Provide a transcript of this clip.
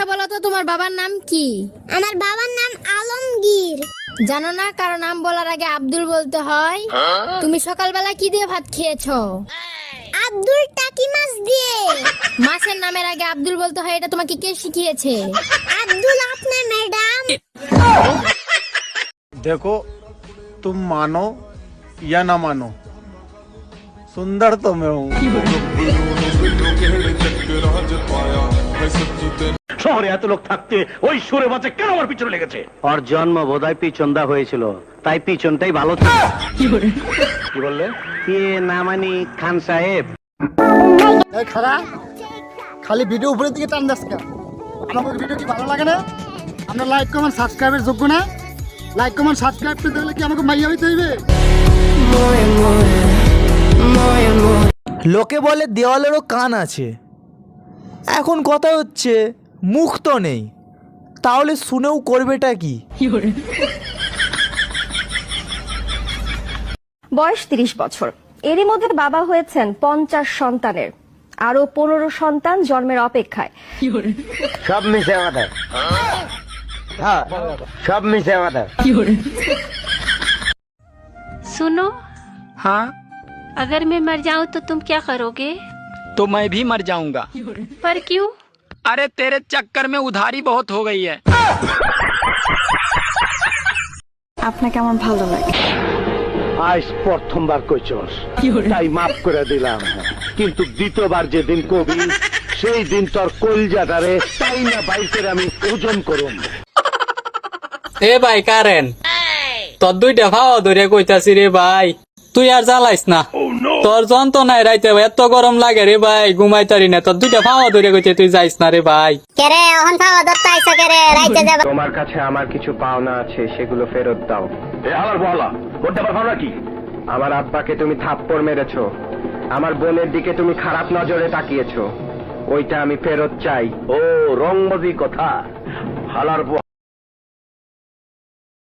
আচ্ছা বলো তো তোমার বাবার নাম কি আমার বাবার নাম আলমগীর জানো না কারো নাম বলার আগে আব্দুল বলতে হয় তুমি সকালবেলা কি দিয়ে ভাত খেয়েছো আব্দুল টাকি মাছ দিয়ে মাছের নামের আগে আব্দুল বলতে হয় এটা তোমাকে কে শিখিয়েছে আব্দুল আপনার ম্যাডাম देखो तुम मानो या ना मानो सुंदर तो मैं हूँ শহরে এত লোক থাকতে ওই সুরে বাচ্চা কেন আমার পিছনে লেগেছে? ওর জন্ম বোধহয় পিছনদা হয়েছিল তাই পিছনটাই ভালো ছিল। কি বললে? কে না মানি খান সাহেব। এই খারা খালি ভিডিও উপরের দিকে টান দাস কেন আমাদের ভিডিও কি ভালো লাগে না? আমরা লাইক কমেন্ট সাবস্ক্রাইবের যোগ্য না? লাইক কমেন্ট সাবস্ক্রাইব করতে হলে কি আমাকে মাইয়া হইতে হইবে? লোকে বলে দেওয়ালেরও কান আছে। এখন কথা হচ্ছে মুখ তো নেই তাহলে শুনেও করবেটা কি বয়স তিরিশ বছর এরই মধ্যে বাবা হয়েছেন পঞ্চাশ সন্তানের আরো পনেরো সন্তান জন্মের অপেক্ষায় সব মিশে আমাদের হ্যাঁ সব মিশে আমাদের सुनो हाँ अगर मैं मर जाऊं तो तुम क्या करोगे तो मैं भी मर जाऊंगा पर क्यों अरे तेरे चक्कर में उधारी बहुत हो गई है আপনাকে আমার ভালো লাগে আজ প্রথমবার কইছস তাই মাফ করে দিলাম কিন্তু দ্বিতীয়বার যেদিন কবি সেই দিন তোর কলজাটারে তাই না বাইর করে আমি ওজন করুম এ ভাই কারেন তোর দুইটা ভাও ধরে কইতাছি রে ভাই তুই আর জ্বালাইস না। তোর যন্ত্রণায় রাইতে এত গরম লাগে রে ভাই ঘুমাইতারি না। তোর দুইটা ভাও ধরে কইতে তুই যাইস না রে ভাই। কেরে কেরে রাইতে যাব। তোমার কাছে আমার কিছু পাওনা আছে সেগুলো ফেরত দাও। এ আমার বলা। কোনটা আমার কি? আমার আব্বাকে তুমি থাপ্পড় মেরেছো। আমার বোনের দিকে তুমি খারাপ নজরে তাকিয়েছো। ওইটা আমি ফেরত চাই। ও রংবাজি কথা। হালার